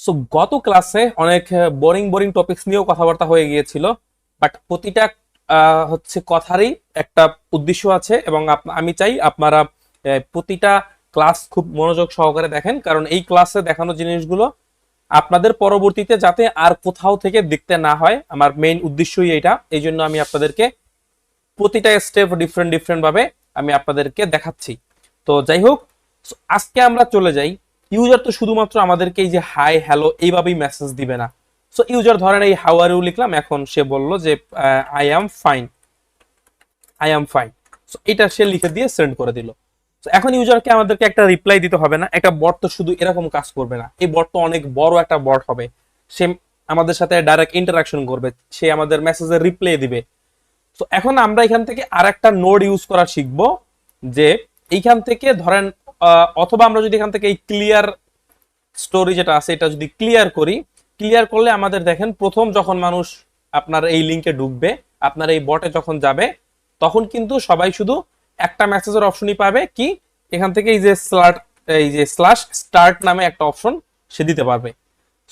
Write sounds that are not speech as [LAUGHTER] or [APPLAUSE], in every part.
So গত ক্লাসে অনেক বোরিং বোরিং টপিকস নিয়েও কথাবার্তা হয়ে গিয়েছিল বাট প্রতিটা হচ্ছে কথারই একটা উদ্দেশ্য আছে এবং আমি চাই আপনারা প্রতিটা ক্লাস খুব মনোযোগ সহকারে দেখেন, কারণ এই ক্লাসে দেখানো জিনিসগুলো আপনাদের পরবর্তীতে যাতে আর কোথাও থেকে দেখতে না হয়, আমার মেইন উদ্দেশ্যই এটা এই জন্য আমি আপনাদেরকে প্রতিটা স্টেপ ডিফারেন্ট ডিফারেন্ট ভাবে আমি আপনাদেরকে দেখাচ্ছি। তো যাই হোক আজকে আমরা চলে যাই ইউজার তো শুধুমাত্র আমাদেরকে এই যে হাই হ্যালো এইভাবেই মেসেজ দিবে না। সো ইউজার ধরেন এই ইউ লিখলাম, এখন সে বলল যে I am fine I am fine so এটা সে লিখে দিয়ে সেন্ড করে দিল। তো এখন ইউজারকে আমাদেরকে একটা রিপ্লাই দিতে হবে না, একটা বট তো শুধু এরকম কাজ করবে না। এই বট তো অনেক বড় একটা বট হবে। সে আমাদের সাথে ডাইরেক্ট ইন্টারাকশন করবে, সে আমাদের মেসেজের রিপ্লাই দিবে। তো এখন আমরা এখান থেকে আর একটা নোড ইউজ করা শিখব, যে এইখান থেকে ধরেন অথবা আমরা যদি এখান থেকে এই ক্লিয়ার স্টোরি যেটা আছে, এটা যদি ক্লিয়ার করি ক্লিয়ার করলে আমাদের দেখেন প্রথম যখন মানুষ আপনার এই লিংকে ঢুকবে, আপনার এই বটে যখন যাবে, তখন কিন্তু সবাই শুধু একটা মেসেজের অপশনই পাবে কি, এখান থেকে এই যে স্লাট এই যে স্ল্যাশ স্টার্ট নামে একটা অপশন সে দিতে পারবে।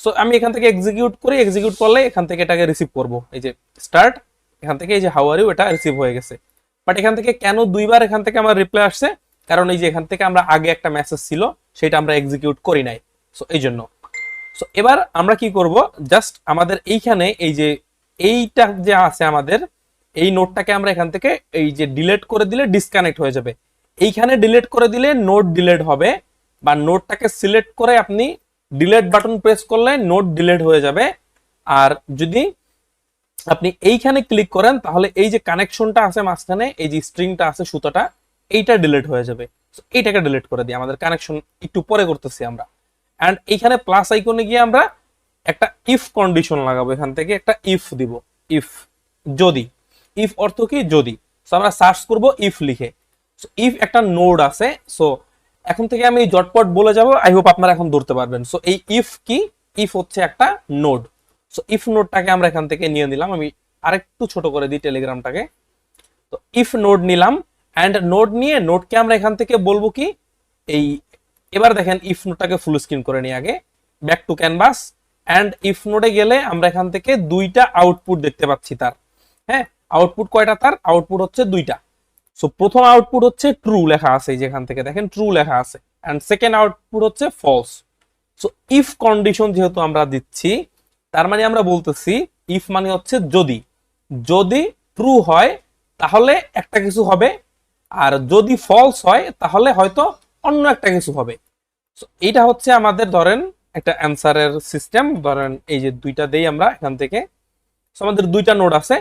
সো আমি এখান থেকে এক্সিকিউট করি এক্সিকিউট করলে এখান থেকে এটাকে রিসিভ করব। এই যে স্টার্ট এখান থেকে এই যে হাওয়ারিও এটা রিসিভ হয়ে গেছে। বাট এখান থেকে কেন দুইবার এখান থেকে আমার রিপ্লাই আসছে? কারণ এই যে এখান থেকে আমরা আগে একটা মেসেজ ছিল, সেটা আমরা এক্সিকিউট করি নাই। সো এই জন্য। সো এবার আমরা কি করব? জাস্ট আমাদের এইখানে এই যে, এইটা যে আছে আমাদের, এই নোটটাকে আমরা এখান থেকে এই যে ডিলেট করে দিলে ডিসকানেক্ট হয়ে যাবে। এইখানে ডিলেট করে দিলে নোট ডিলেট হবে, বা নোটটাকে সিলেক্ট করে আপনি ডিলেট বাটন প্রেস করলে নোট ডিলেট হয়ে যাবে। আর যদি আপনি এইখানে ক্লিক করেন, তাহলে এই যে কানেকশনটা আছে মাঝখানে, এই যে স্ট্রিংটা আছে সুতোটা এইটা ডিলিট হয়ে যাবে। এইটাকে ডিলিট করে দিই। আমাদের কানেকশন একটু পরে করতেছি আমরা। অ্যান্ড এইখানে প্লাস আইকনে গিয়ে আমরা একটা ইফ কন্ডিশন লাগাবো এখান থেকে, একটা ইফ দিব। ইফ যদি। ইফ অর্থ কি? যদি। সো আমরা সার্চ করব ইফ লিখে। সো ইফ একটা নোড আছে। সো এখন থেকে আমি জটপট বলে যাব। আই হোপ আপনারা এখন ধরতে পারবেন। সো এই ইফ কি? ইফ হচ্ছে একটা নোড সো ইফ নোডটাকে আমরা এখান থেকে নিয়ে নিলাম। আমি আরেকটু ছোট করে দিই টেলিগ্রামটাকে তো ইফ নোড নিলাম। অ্যান্ড নোট নিয়ে নোটকে আমরা এখান থেকে বলব কি? এই, এবার দেখেন ইফ নোটটাকে ফুল স্ক্রিন করে নিই আগে। Back to canvas and if নোটে গেলে আমরা এখান থেকে দুইটা আউটপুট দেখতে পাচ্ছি তার। হ্যাঁ আউটপুট কয়টা তার? আউটপুট হচ্ছে দুইটা। সো প্রথম আউটপুট হচ্ছে ট্রু লেখা আছে যেখান থেকে। দেখেন ট্রু লেখা আছে। অ্যান্ড সেকেন্ড আউটপুট হচ্ছে ফলস সো ইফ কন্ডিশন যেহেতু আমরা দিচ্ছি, তার মানে আমরা বলতেছি ইফ মানে হচ্ছে যদি। যদি ট্রু হয়, তাহলে একটা কিছু হবে আর যদি ফলস হয় তাহলে হয়তো অন্য একটা কিছু হবে। এইটা হচ্ছে আমাদের ধরেন একটা অ্যান্সারের সিস্টেম ধরেন এই যে দুইটা দেই আমরা এখান থেকে। So, আমাদের দুইটা নোড আছে।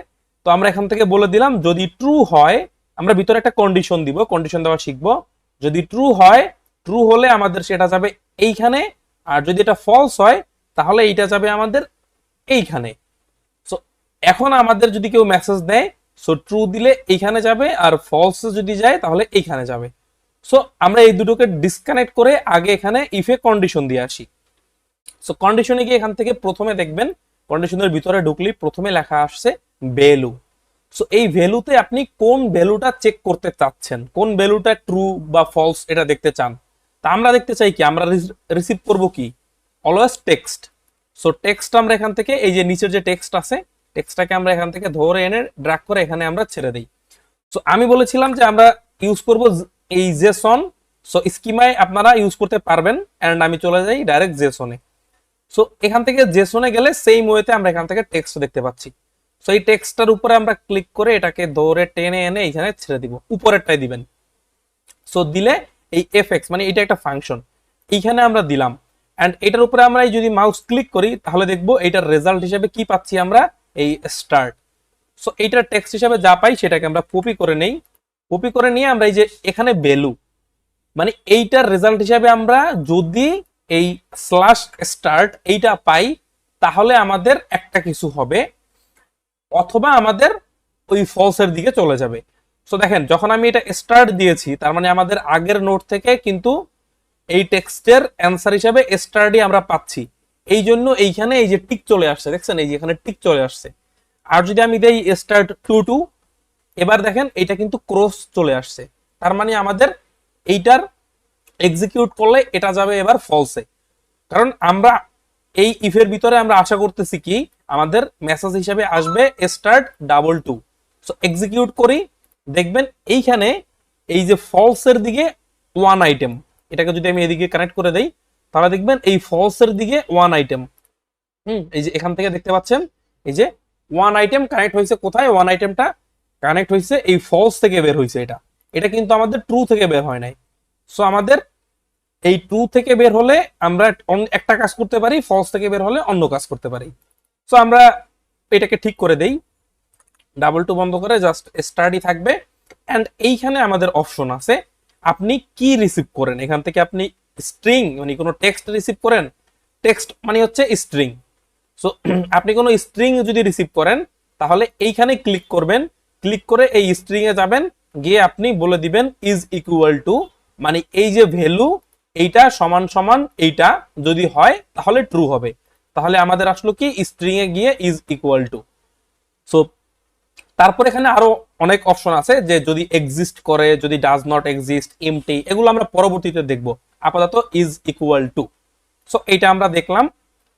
তো আমরা এখান থেকে বলে দিলাম যদি ট্রু হয় আমরা ভিতরে একটা কন্ডিশন দিব। কন্ডিশন দেওয়া শিখব। যদি ট্রু হয় ট্রু হলে আমাদের সেটা যাবে এইখানে। আর যদি এটা ফলস হয় তাহলে এইটা যাবে আমাদের এইখানে। সো এখন আমাদের যদি কেউ মেসেজ দেয় সো ট্রু দিলে এইখানে যাবে আর ফলস যদি যায়, তাহলে এইখানে যাবে। সো আমরা এই দুটোকে ডিসকানেক্ট করে আগে এখানে ইফে কন্ডিশন দিয়ে আসি। সো কন্ডিশনে গিয়ে এখান থেকে প্রথমে দেখবেন কন্ডিশনের ভিতরে ঢুকলেই প্রথমে লেখা আসছে ভ্যালু সো এই ভ্যালুতে আপনি কোন ভ্যালুটা চেক করতে চাচ্ছেন, কোন ভ্যালুটা ট্রু বা ফলস এটা দেখতে চান। তা আমরা দেখতে চাই কি, আমরা রিসিভ করব কি? অলওয়েজ টেক্সট সো টেক্সট আমরা এখান থেকে, এই যে নিচের যে টেক্সট আছে টেক্সটটাকে আমরা এখান থেকে ধরে এনে ড্রাগ করে এখানে আমরা ছেড়ে দিই। সো আমি বলেছিলাম যে আমরা ইউজ করব এই জেসন সো স্কিমায় আপনারা ইউজ করতে পারবেন এন্ড আমি চলে যাই ডাইরেক্ট জেসনে সো এখান থেকে জেসনে গেলে সেম ওয়েতে আমরা এখান থেকে টেক্সট দেখতে পাচ্ছি। সো এই টেক্সটটার উপরে আমরা ক্লিক করে এটাকে ধরে, টেনে, এনে এখানে ছেড়ে দিব। উপরেরটাই দিবেন। সো দিলে এই এফ মানে এটা একটা ফাংশন এইখানে আমরা দিলাম। অ্যান্ড এটার উপরে আমরা যদি মাউস ক্লিক করি, তাহলে দেখব এটার রেজাল্ট হিসেবে কি পাচ্ছি আমরা? এই স্টার্ট সো এইটার টেক্সট হিসাবে যা পাই সেটাকে আমরা কপি করে নেই। কপি করে নিয়ে আমরা এই যে এখানে ভ্যালু মানে এইটার রেজাল্ট হিসাবে আমরা যদি এই স্ল্যাশ স্টার্ট এইটা পাই, তাহলে আমাদের একটা কিছু হবে, অথবা আমাদের ওই ফলসের দিকে চলে যাবে। সো দেখেন, যখন আমি এটা স্টার্ট দিয়েছি, তার মানে আমাদের আগের নোট থেকে কিন্তু এই টেক্সটের অ্যান্সার হিসাবে স্টার্টই আমরা পাচ্ছি। এই জন্য এইখানে এই যে টিক চলে আসছে, দেখছেন? এই যে এখানে টিক চলে আসছে। আর যদি আমি দেই স্টার্ট টু টু এবার দেখেন এটা কিন্তু ক্রস চলে আসছে। তার মানে আমাদের এইটার এক্সিকিউট করলে এটা যাবে এবার ফলসে কারণ আমরা এই ইফের ভিতরে আমরা আশা করতেছি কি, আমাদের মেসেজ হিসাবে আসবে start double two so execute করি, দেখবেন এইখানে এই যে ফলসের দিকে ওয়ান আইটেম এটাকে যদি আমি এদিকে কানেক্ট করে দেই তাহলে দেখবেন এই ফলসের দিকে ওয়ান আইটেম হুম, এই যে এখান থেকে দেখতে পাচ্ছেন, এই যে ওয়ান আইটেম কানেক্ট হয়েছে কোথায়? ওয়ান আইটেমটা কানেক্ট হয়েছে এই ফলস থেকে বের হয়েছে এটা। এটা কিন্তু আমাদের ট্রু থেকে বের হয় নাই। সো আমাদের এই ট্রু থেকে বের হলে আমরা একটা কাজ করতে পারি ফলস থেকে বের হলে অন্য কাজ করতে পারি। সো আমরা এটাকে ঠিক করে দেই। ডাবল টু বন্ধ করে জাস্ট স্টাডি থাকবে। অ্যান্ড এইখানে আমাদের অপশন আছে, আপনি কি রিসিভ করেন? এখান থেকে আপনি স্ট্রিং মানে কোনো টেক্সট রিসিভ করেন টেক্সট মানে হচ্ছে স্ট্রিং সো [CLEARS THROAT] আপনি কোনো স্ট্রিং যদি রিসিভ করেন, তাহলে এইখানে ক্লিক করবেন ক্লিক করে এই স্ট্রিং এ যাবেন, গিয়ে আপনি বলে দিবেন ইজ ইকুয়াল টু মানে এই যে ভ্যালু এইটা সমান সমান এইটা যদি হয়, তাহলে ট্রু হবে। তাহলে আমাদের আসলো কি স্ট্রিং এ গিয়ে ইজ ইকুয়াল টু সো তারপর এখানে আরও অনেক অপশন আছে যে যদি এক্সিস্ট করে, যদি ডাজ নট এক্সিস্ট এমটি এগুলো আমরা পরবর্তীতে দেখব। আপাতত ইজ ইকুয়াল টু সো এইটা আমরা দেখলাম।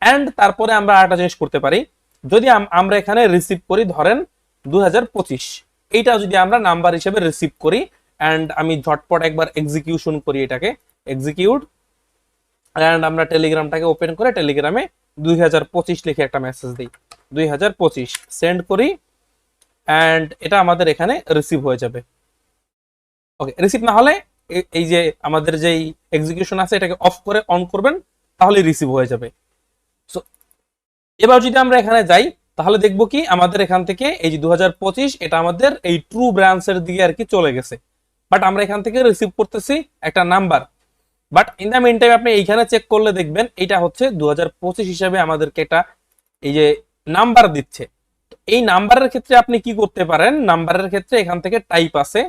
অ্যান্ড তারপরে আমরা আরেকটা জিনিস করতে পারি। যদি আমরা এখানে রিসিভ করি, ধরেন দু এইটা যদি আমরা নাম্বার হিসেবে রিসিভ করি অ্যান্ড আমি ঝটপট একবার এক্সিকিউশন করি এটাকে। এক্সিকিউট অ্যান্ড আমরা টেলিগ্রামটাকে ওপেন করে টেলিগ্রামে দুই হাজার পঁচিশ লিখে একটা মেসেজ দিই। দুই হাজার পঁচিশ। সেন্ড করি। অ্যান্ড এটা আমাদের এখানে রিসিভ হয়ে যাবে। ওকে রিসিভ না হলে এই যে আমাদের যেই এক্সিকিউশন আছে, এটাকে অফ করে অন করবেন তাহলে রিসিভ হয়ে যাবে। সো এবার যদি আমরা এখানে যাই, তাহলে দেখব কি, আমাদের এখান থেকে এই যে দুহাজার পঁচিশ, এটা আমাদের এই ট্রু ব্রাঞ্চের দিকে আর কি চলে গেছে। বাট আমরা এখান থেকে রিসিভ করতেছি একটা number but in the main time আপনি এইখানে চেক করলে দেখবেন, এটা হচ্ছে দু হাজার পঁচিশ হিসাবে আমাদেরকে এটা এই যে নাম্বার দিচ্ছে। এই নাম্বারের ক্ষেত্রে আপনি কি করতে পারেন? নাম্বারের ক্ষেত্রে এখান থেকে টাইপ আছে।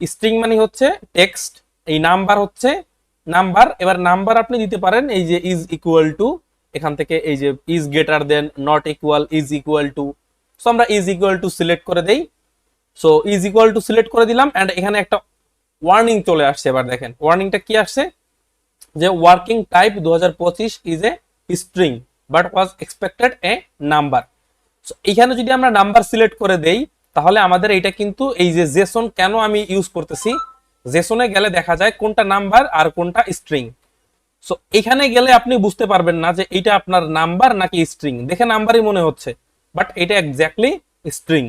স্ট্রিং মানে হচ্ছে টেক্সট এই নাম্বার হচ্ছে নাম্বার। এবার নাম্বার আপনি দিতে পারেন, এই যে ইজ ইকুয়াল টু এখান থেকে এই যে is greater than not equal is equal to so আমরা ইজ ইকুয়াল টু সিলেক্ট করে দেই। So is equal to select করে দিলাম অ্যান্ড এখানে একটা ওয়ার্নিং চলে আসছে এবার দেখেন। ওয়ার্নিংটা কি আসছে? যে ওয়ার্কিং টাইপ দু হাজার পঁচিশ is a string but was expected a number এখানে যদি আমরা নাম্বার সিলেক্ট করে দেই, তাহলে আমাদের এইটা কিন্তু এই যে জেসন কেন আমি ইউজ করতেছি? জেসনে গেলে দেখা যায় কোনটা নাম্বার আর কোনটা স্ট্রিং সো এখানে গেলে আপনি বুঝতে পারবেন না যে এটা আপনার নাম্বার নাকি স্ট্রিং দেখে নাম্বারই মনে হচ্ছে বাট এটা এক্স্যাক্টলি স্ট্রিং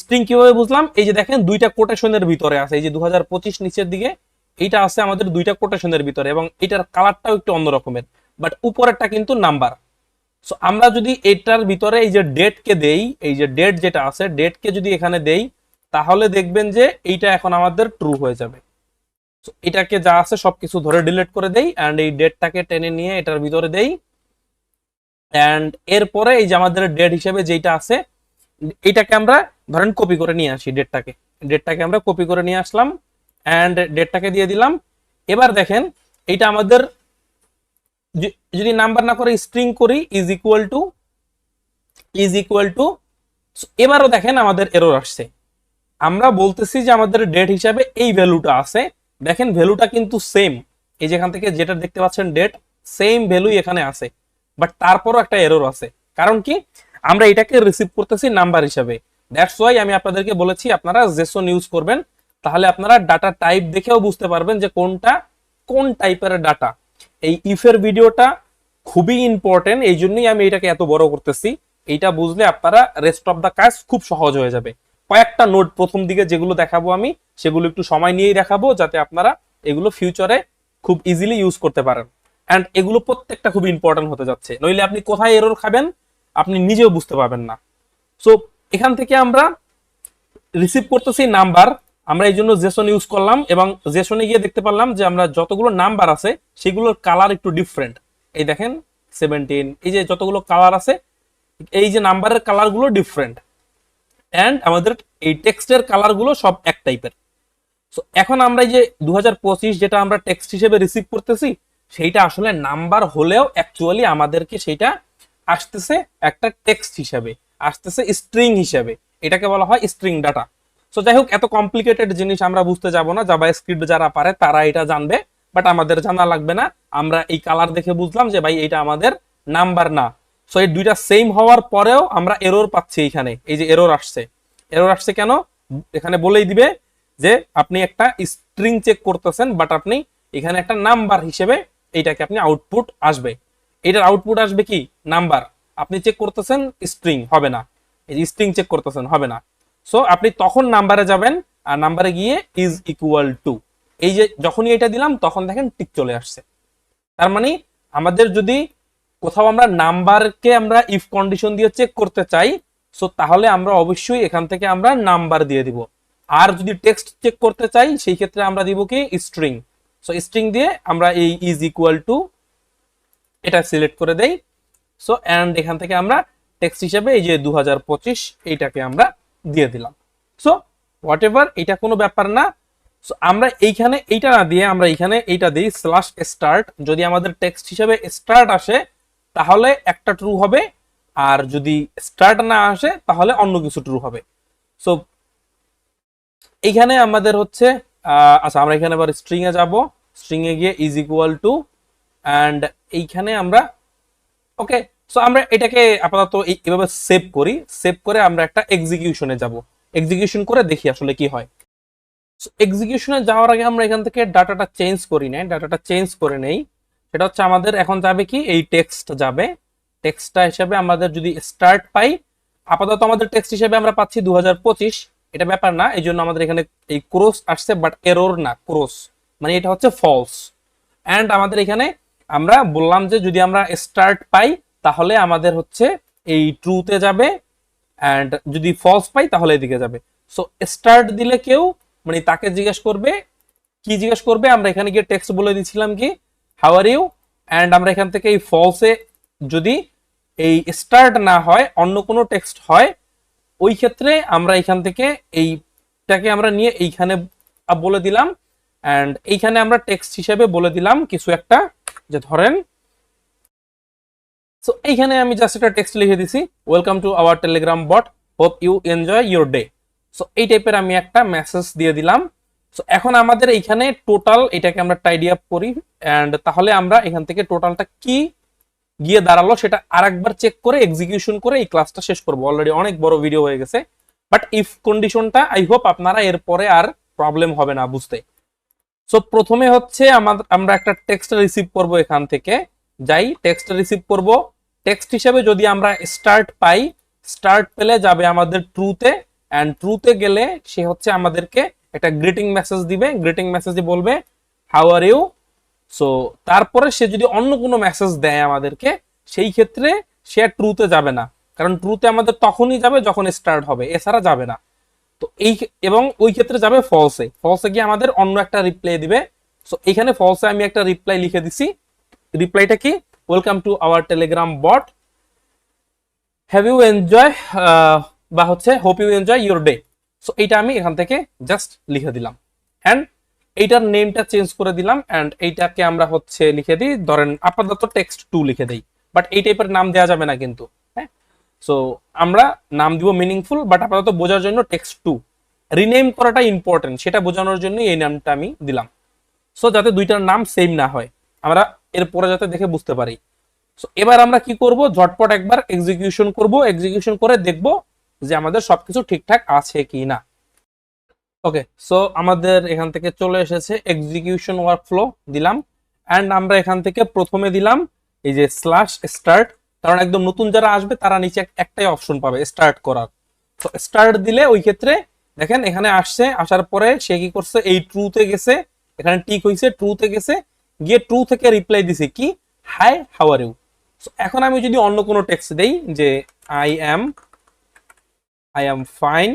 স্ট্রিং কীভাবে বুঝলাম? এই যে দেখেন দুইটা কোটেশনের ভিতরে আছে, এই যে দু হাজার পঁচিশ নিচের দিকে, এইটা আছে আমাদের দুইটা কোটেশনের ভিতরে, এবং এটার কালারটাও একটু অন্য রকমের বাট উপরেরটা কিন্তু নাম্বার সো আমরা যদি এটার ভিতরে এই যে ডেট কে দেই, এই যে ডেট যেটা আছে ডেট কে যদি এখানে দেই, তাহলে দেখবেন যে এইটা এখন আমাদের ট্রু হয়ে যাবে। এটাকে যা আছে সবকিছু ধরে ডিলিট করে দেই অ্যান্ড এই ডেটটাকে টেনে নিয়ে এটার ভিতরে দেই। অ্যান্ড এরপরে এই যে আমাদের ডেট হিসেবে যেটা আছে, এইটাকে আমরা ধরেন কপি করে নিয়ে আসি ডেটটাকে ডেটটাকে আমরা কপি করে নিয়ে আসলাম অ্যান্ড ডেটটাকে দিয়ে দিলাম। এবার দেখেন এটা আমাদের যদি নাম্বার না করে স্ট্রিং করি is equal to is equal to এবারও দেখেন আমাদের এরর আসছে। আমরা বলতেছি যে আমাদের ডেট হিসাবে এই ভ্যালুটা আছে। দেখেন ভ্যালুটা কিন্তু সেম এই যেখান থেকে যেটা দেখতে পাচ্ছেন ডেট সেম ভ্যালুই এখানে আছে। বাট তারপরও একটা এরর আছে। কারণ কি? আমরা এটাকে রিসিভ করতেছি নাম্বার হিসাবে। দ্যাটস ওয়াই আমি আপনাদেরকে বলেছি, আপনারা জেসন ইউজ করবেন। তাহলে আপনারা ডাটা টাইপ দেখেও বুঝতে পারবেন যে কোনটা, কোন টাইপের ডাটা এই ইফের ভিডিওটা খুবই ইম্পর্টেন্ট এই জন্যই আমি এটাকে এত বড় করতেছি। এইটা বুঝলে আপনারা রেস্ট অফ দা কাজ খুব সহজ হয়ে যাবে। কয়েকটা নোট প্রথম দিকে যেগুলো দেখাবো আমি, সেগুলো একটু সময় নিয়েই দেখাবো, যাতে আপনারা এগুলো ফিউচারে খুব ইজিলি ইউজ করতে পারেন। অ্যান্ড এগুলো প্রত্যেকটা খুব ইম্পর্টেন্ট হতে যাচ্ছে। নইলে আপনি কোথায় এরর খাবেন, আপনি নিজেও বুঝতে পারবেন না। সো এখান থেকে আমরা রিসিভ করতেছি নাম্বার আমরা এই জন্য জেসন ইউজ করলাম এবং জেসনে গিয়ে দেখতে পারলাম যে আমরা যতগুলো নাম্বার আছে, সেগুলোর কালার একটু ডিফারেন্ট এই দেখেন সেভেন্টিন এই যে যতগুলো কালার আছে, এই যে নাম্বারের কালারগুলো ডিফারেন্ট অ্যান্ড আমাদের এই টেক্সটের কালারগুলো সব এক টাইপের সো এখন আমরা যে দু হাজার পঁচিশ যেটা আমরা টেক্সট হিসেবে রিসিভ করতেছি, সেইটা আসলে নাম্বার হলেও অ্যাকচুয়ালি আমাদেরকে সেইটা আসতেছে একটা টেক্সট হিসাবে, আসতেছে স্ট্রিং হিসাবে। এটাকে বলা হয় স্ট্রিং ডাটা সো যাই হোক এত কমপ্লিকেটেড জিনিস আমরা বুঝতে যাব না জাভা স্ক্রিপ্ট যারা পারে তারা এটা জানবে বাট আমাদের জানা লাগবে না। আমরা এই কালার দেখে বুঝলাম যে, ভাই এটা আমাদের নাম্বার না। সো এই দুইটা সেম হওয়ার পরেও আমরা এরর পাচ্ছি এখানে এই যে এরর আসছে। এরর আসছে কেন? এখানে বলেই দিবে যে, আপনি একটা স্ট্রিং চেক করতেছেন বাট আপনি এখানে একটা নাম্বার হিসেবে এইটাকে আপনি আউটপুট আসবে। এটার আউটপুট আসবে কি? নাম্বার আপনি চেক করতেছেন স্ট্রিং হবে না। এই স্ট্রিং চেক করতেছেন, হবে না। সো আপনি তখন নাম্বারে যাবেন, আর নাম্বারে গিয়ে ইজ ইকুয়াল টু এই যে যখনই এটা দিলাম, তখন দেখেন টিক চলে আসছে। তার মানে আমাদের যদি কোথাও আমরা নাম্বারকে আমরা ইফ কন্ডিশন দিয়ে চেক করতে চাই সো তাহলে আমরা অবশ্যই এখান থেকে আমরা নাম্বার দিয়ে দিব। আর যদি টেক্সট চেক করতে চাই, সেই ক্ষেত্রে আমরা দিব কি স্ট্রিং সো স্ট্রিং দিয়ে আমরা এই ইজ ইকুয়াল টু এটা সিলেক্ট করে দেই। সো অ্যান্ড এখান থেকে আমরা টেক্সট হিসেবে এই যে দু হাজার পঁচিশ, এইটাকে আমরা দিয়ে দিলাম। সো হোয়াট এভার এটা কোনো ব্যাপার না। সো আমরা এইখানে এইটা না দিয়ে আমরা এইখানে এইটা দিই স্ল্যাশ স্টার্ট যদি আমাদের টেক্সট হিসেবে স্টার্ট আসে, তাহলে একটা ট্রু হবে। আর যদি স্টার্ট না আসে, তাহলে অন্য কিছু ট্রু হবে। সো এইখানে আমাদের হচ্ছে আচ্ছা আমরা এখানে আবার স্ট্রিং এ যাব। স্ট্রিং এ গিয়ে ইজ ইকুয়াল টু অ্যান্ড এইখানে আমরা ওকে সো আমরা এটাকে আপাতত এইভাবে সেভ করি। সেভ করে আমরা একটা এক্সিকিউশনে যাব। এক্সিকিউশন করে দেখি আসলে কি হয়। এক্সিকিউশনে যাওয়ার আগে আমরা এখান থেকে ডাটাটা চেঞ্জ করি নাই। ডাটাটা চেঞ্জ করে নেই। সেটা হচ্ছে আমাদের এখন যাবে কি? এই টেক্সট যাবে। টেক্সটটা হিসেবে আমাদের যদি স্টার্ট পাই, আপাতত আমাদের টেক্সট হিসেবে আমরা পাচ্ছি দু হাজার পঁচিশ। এটা ব্যাপার না, এই জন্য আমাদের এখানে এই ক্রোস আসছে বাট এরর না ক্রোস মানে এটা হচ্ছে ফলস অ্যান্ড আমাদের এখানে আমরা বললাম যে যদি আমরা স্টার্ট পাই তাহলে আমাদের হচ্ছে এই ট্রুতে যাবে অ্যান্ড যদি ফলস পাই তাহলে এদিকে যাবে। সো স্টার্ট দিলে কেউ মানে তাকে জিজ্ঞেস করবে, কি জিজ্ঞেস করবে? আমরা এখানে গিয়ে টেক্সট বলে দিয়েছিলাম কি হাউ আর ইউ অ্যান্ড আমরা এখান থেকে এই ফলসে যদি এই স্টার্ট না হয়, অন্য কোনো টেক্সট হয়, ওই ক্ষেত্রে আমরা এখান থেকে এইটাকে আমরা নিয়ে এইখানে বলে দিলাম। অ্যান্ড এইখানে আমরা টেক্সট হিসেবে বলে দিলাম কিছু একটা, যে ধরেন সো এইখানে আমি জাস্ট একটা টেক্সট লিখে দিছি। Welcome to our Telegram bot hope you enjoy your day so এই টাইপের আমি একটা মেসেজ দিয়ে দিলাম। সো এখন আমাদের এইখানে টোটাল এটাকে আমরা টাইডি আপ করি অ্যান্ড তাহলে আমরা এখান থেকে টোটালটা কি গিয়ে দাঁড়াল সেটা আরেকবার চেক করে এক্সিকিউশন করে এই ক্লাসটা শেষ করব। অলরেডি অনেক বড় ভিডিও হয়ে গেছে। বাট ইফ কন্ডিশনটা আই হোপ আপনারা এরপরে আর প্রবলেম হবে না বুঝতে। সো প্রথমে হচ্ছে আমরা একটা টেক্সট রিসিভ করব এখান থেকে। যাই টেক্সট রিসিভ করব। টেক্সট হিসেবে যদি আমরা স্টার্ট পাই স্টার্ট পেলে যাবে আমাদের ট্রুতে অ্যান্ড ট্রুতে গেলে সে হচ্ছে আমাদেরকে একটা গ্রিটিং মেসেজ দিবে। গ্রিটিং মেসেজে বলবে হাউ আর ইউ সো তারপরে সে যদি অন্য কোনো মেসেজ দেয় আমাদেরকে, সেই ক্ষেত্রে সে আর ট্রুতে যাবে না। কারণ ট্রুতে আমাদের তখনই যাবে যখন স্টার্ট হবে, এছাড়া যাবে না। তো এই এবং ওই ক্ষেত্রে যাবে ফলসে ফলসে গিয়ে আমাদের অন্য একটা রিপ্লাই দিবে। সো এখানে ফলসে আমি একটা রিপ্লাই লিখে দিছি। রিপ্লাইটা কি? Welcome to our Telegram bot have you enjoy বা হচ্ছে hope you enjoy your day so এইটা আমি এখান থেকে জাস্ট লিখে দিলাম। অ্যান্ড এইটার নেমটা চেঞ্জ করে দিলাম অ্যান্ড এইটাকে আমরা হচ্ছে লিখে দিই, ধরেন আপাতত টেক্সট টু লিখে দিই। বাট এই টাইপের নাম দেওয়া যাবে না কিন্তু হ্যাঁ? সো আমরা নাম দিব মিনিংফুল বাট আপাতত বোঝার জন্য টেক্সট টু রিনেম করাটা ইম্পর্টেন্ট সেটা বোঝানোর জন্য এই নামটা আমি দিলাম। সো যাতে দুইটার নাম সেম না হয়। আমরা এরপরে যাতে দেখে বুঝতে পারি। এবার আমরা কি করব? ঝটপট একবার এক্সিকিউশন করব। এক্সিকিউশন করে দেখব যে আমাদের সবকিছু ঠিকঠাক আছে কি না ওকে সো আমাদের এখান থেকে চলে এসেছে এক্সিকিউশন ওয়ার্কফ্লো দিলাম। অ্যান্ড আমরা এখান থেকে প্রথমে দিলাম এই যে স্ল্যাশ স্টার্ট কারণ একদম নতুন যারা আসবে, তারা নিচে একটাই অপশন পাবে স্টার্ট করার। স্টার্ট দিলে ওই ক্ষেত্রে দেখেন এখানে আসছে, আসার পরে সে কি করছে? এই ট্রুতে গেছে, এখানে টিক হয়েছে ট্রুতে গেছে। গিয়ে ট্রু থেকে রিপ্লাই দিছে কি হাই হাউ আর ইউ এখন আমি যদি অন্য কোনো টেক্সট দেই যে I am I am fine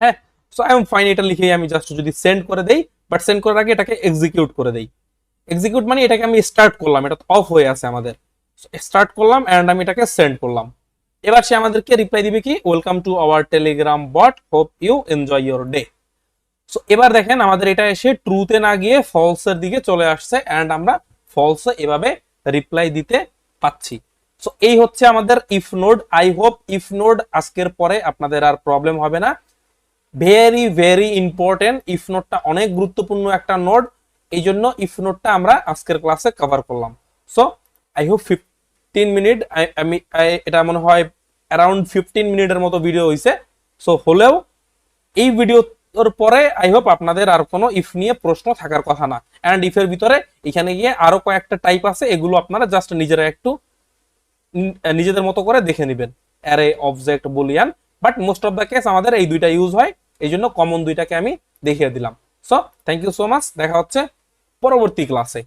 হ্যাঁ সো আই এম ফাইন এটা লিখে আমি জাস্ট যদি সেন্ড করে দেই বাট সেন্ড করার আগে এটাকে এক্সিকিউট করে দেই। এক্সিকিউট মানে এটাকে আমি স্টার্ট করলাম, এটা অফ হয়ে আছে আমাদের। স্টার্ট করলাম এন্ড আমি এটাকে সেন্ড করলাম। এবার সে আমাদেরকে রিপ্লাই দিবে কি welcome to our Telegram bot hope you enjoy your day so এবার দেখেন আমাদের এটা এসে ট্রুতে না গিয়ে ফলসের দিকে চলে আসছে এন্ড আমরা ফলসে এভাবে রিপ্লাই দিতে পাচ্ছি। সো এই হচ্ছে আমাদের if node I hope if node আজকের পরে আপনাদের আর প্রবলেম হবে না। ভেরি ভেরি ইম্পর্টেন্ট ইফ নোটটা অনেক গুরুত্বপূর্ণ একটা নোড এই জন্য ইফ নোটটা আমরা আজকের ক্লাসে কভার করলাম। So I hope fifteen minute আমি এটা মনে হয় অ্যারাউন্ড ফিফটিন মিনিটের মতো ভিডিও হয়েছে সো হলেও এই ভিডিওর পরে আই হোপ আপনাদের আর কোনো ইফ নিয়ে প্রশ্ন থাকার কথা না। অ্যান্ড ইফের ভিতরে এখানে গিয়ে আরও কয়েকটা টাইপ আছে, এগুলো আপনারা জাস্ট নিজেরা একটু নিজেদের মতো করে দেখে নেবেন। Array object boolean but most of the case আমাদের এই দুইটা ইউজ হয়, এই জন্য কমন দুইটাকে আমি দেখিয়ে দিলাম। So thank you so much দেখা হচ্ছে পরবর্তী ক্লাসে